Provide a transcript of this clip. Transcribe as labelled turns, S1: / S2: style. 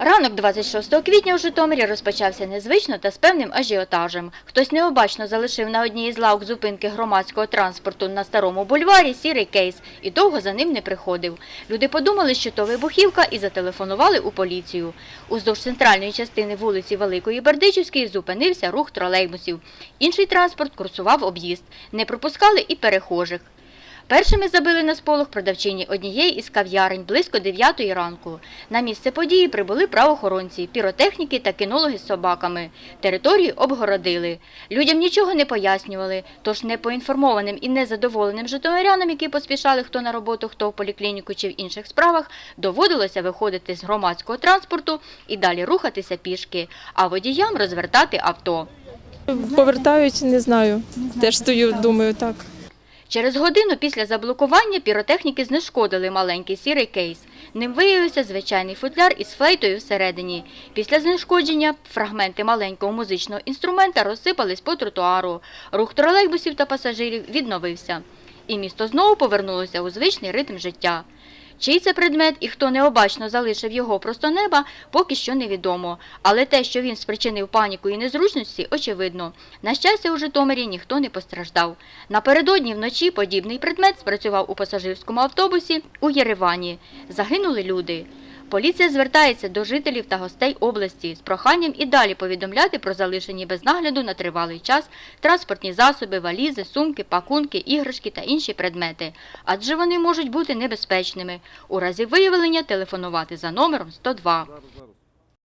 S1: Ранок 26 квітня у Житомирі розпочався незвично та з певним ажіотажем. Хтось необачно залишив на одній із лавок зупинки громадського транспорту на старому бульварі сірий кейс і довго за ним не приходив. Люди подумали, що то вибухівка і зателефонували у поліцію. Уздовж центральної частини вулиці Великої Бердичівської зупинився рух тролейбусів. Інший транспорт курсував об'їзд. Не пропускали і перехожих. Першими забили на сполох продавчині однієї із кав'ярень близько 9 ранку. На місце події прибули правоохоронці, піротехніки та кінологи з собаками. Територію обгородили. Людям нічого не пояснювали, тож непоінформованим і незадоволеним житомирянам, які поспішали хто на роботу, хто в поліклініку чи в інших справах, доводилося виходити з громадського транспорту і далі рухатися пішки, а водіям розвертати авто.
S2: Повертають, не знаю. Теж стою, думаю, так.
S1: Через годину після заблокування піротехніки знешкодили маленький сірий кейс. Ним виявився звичайний футляр із флейтою всередині. Після знешкодження фрагменти маленького музичного інструмента розсипались по тротуару. Рух тролейбусів та пасажирів відновився. І місто знову повернулося у звичний ритм життя. Чий це предмет і хто необачно залишив його просто неба, поки що невідомо. Але те, що він спричинив паніку і незручності, очевидно. На щастя, у Житомирі ніхто не постраждав. Напередодні вночі подібний предмет спрацював у пасажирському автобусі у Єревані. Загинули люди. Поліція звертається до жителів та гостей області з проханням і далі повідомляти про залишені без нагляду на тривалий час транспортні засоби, валізи, сумки, пакунки, іграшки та інші предмети, адже вони можуть бути небезпечними. У разі виявлення телефонувати за номером 102.